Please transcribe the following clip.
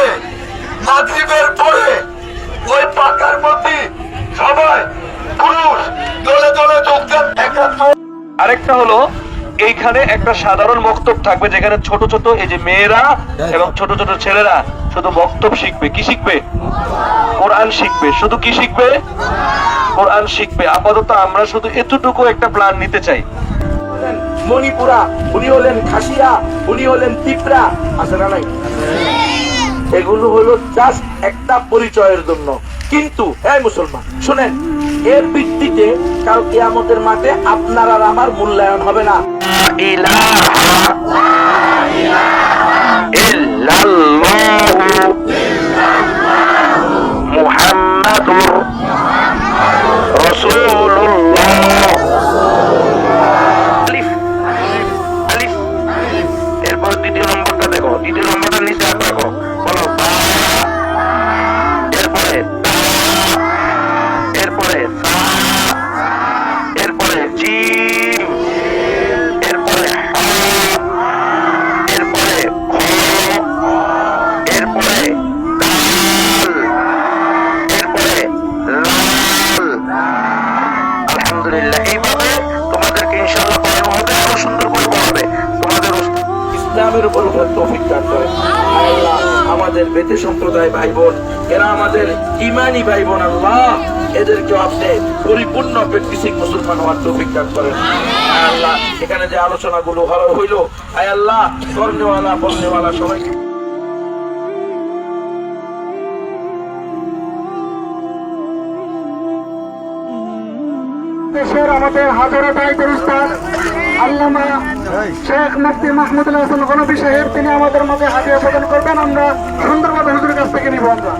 কথা হবে। মাগরিবের পরে ওই পাকার মধ্যে সবাই পুরুষ দলে দলে যোগদান আরেকটা হলো, এইখানে একটা সাধারণ বক্তব্য থাকবে যেখানে ছোট ছোট এই যে মেয়েরা এবং ছোট ছোট ছেলেরা শুধু বক্তব্য শিখবে। কি শিখবে? কোরআন শিখবে। শুধু কি শিখবে? কোরআন শিখবে। আপাতত আমরা শুধু এতটুকু একটা প্ল্যান নিতে চাই। মণিপুরা, উনি হলেন খাসিয়া উনি হলেন তিপ্রা। আছে না নাই? এগুলো হলো জাস্ট একটা পরিচয়ের জন্য। কিন্তু হ্যাঁ মুসলমান, শুনেন, এর ভিত্তিতে কালকে আমাদের মাঠে আপনার আর আমার মূল্যায়ন হবে না। ইসলামের উপর উঠার তৌফিক দান আল্লাহ আমাদের বেতে সম্প্রদায় ভাই বোন এরা আমাদের ইমানি ভাই বোন আল্লাহ এদেরকে আপনি পরিপূর্ণ ব্যক্তিসিক মুসলমান হওয়ার তৌফিক দান করেন। আল্লাহ, এখানে যে আলোচনাগুলো হইল, আয় আল্লাহ কর্নেওয়ালা বর্ণেওয়ালা সবাইকে আমাদের হাজারো দায়িত্বের উস্তাদ আল্লামা শেখ মুফতি মাহমুদুল্লাহ হাসান গণবী সাহেব তিনি আমাদের মাঝে হাজিরা প্রদান করবেন। আমরা সুন্দরভাবে হুজুরের কাছ থেকে নিব আমরা।